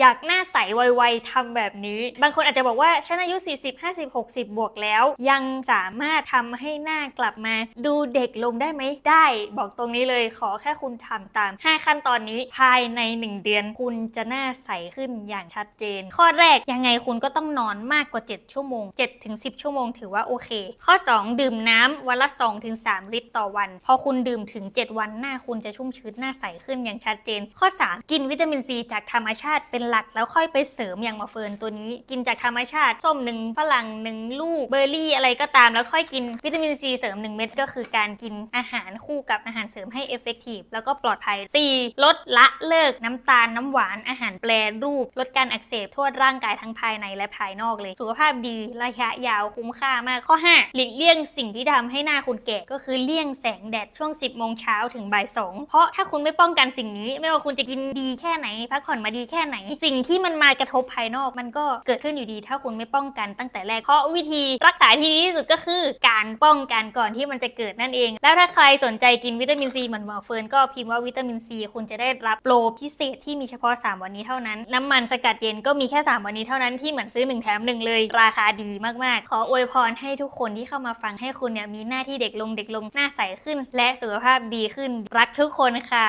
อยากหน้าใสไวๆทำแบบนี้ บางคนอาจจะบอกว่าฉันอายุ 40 50 60 บวกแล้ว ยังสามารถทำให้หน้ากลับมา ดูเด็กลงได้ไหมได้ บอกตรงนี้เลยขอแค่คุณทำตาม 5 ขั้นตอนนี้ภายใน 1 เดือนคุณจะหน้าใสขึ้นอย่างชัดเจน ข้อแรกยังไงคุณก็ต้องนอนมากกว่า 7 ชั่วโมง7ถึง10 ชั่วโมงถือว่าโอเค ข้อ 2 ดื่มน้ำวันละ2ถึง3ลิตรต่อวัน พอคุณดื่มถึง 7 วันหน้าคุณจะชุ่มชื้นหน้าใสขึ้นอย่างชัดเจน ข้อ 3 กินวิตามินซีจากธรรมชาติเป็นหลักแล้วค่อยไปเสริมอย่างมาเฟิร์นตัวนี้ กินจากธรรมชาติส้มหนึ่งฝรั่งหนึ่งลูกเบอร์รี่อะไรก็ตาม แล้วค่อยกินวิตามินซีเสริม 1 เม็ดก็คือการกินอาหารคู่กับอาหารเสริมให้เอฟเฟกตีฟแล้วก็ปลอดภัย 4. ลดละเลิกน้ำตาลน้ำหวานอาหารแปรรูป ลดการอักเสบทั่วร่างกายทั้งภายในและภายนอกเลย สุขภาพดีระยะยาวคุ้มค่ามากข้อ 5 หลีกเลี่ยงสิ่งที่ทำให้หน้าคุณแก่ก็คือเลี่ยงแสงแดดช่วง 10โมงเช้าถึงบ่าย2เพราะถ้าคุณไม่ป้องกันสิ่งนี้ ไม่ว่าคุณจะกินดีแค่ไหน พักผ่อนมาดีแค่ไหนสิ่งที่มันมากระทบภายนอกมันก็เกิดขึ้นอยู่ดี ถ้าคุณไม่ป้องกันตั้งแต่แรก เพราะวิธีรักษาที่ดีที่สุดก็คือการป้องกันก่อนที่มันจะเกิดนั่นเอง แล้วถ้าใครสนใจกินวิตามินซีเหมือนหมอเฟิร์นก็พิมพ์ว่าวิตามินซีคุณจะได้รับโปรพิเศษที่มีเฉพาะ 3 วันนี้เท่านั้น น้ำมันสกัดเย็นก็มีแค่ 3 วันนี้เท่านั้นที่เหมือนซื้อ 1 แถม 1 เลย ราคาดีมากๆ ขออวยพรให้ทุกคนที่เข้ามาฟังให้คุณเนี่ยมีหน้าที่เด็กลงเด็กลงหน้าใสขึ้น และสุขภาพดีขึ้นรักทุกคนค่ะ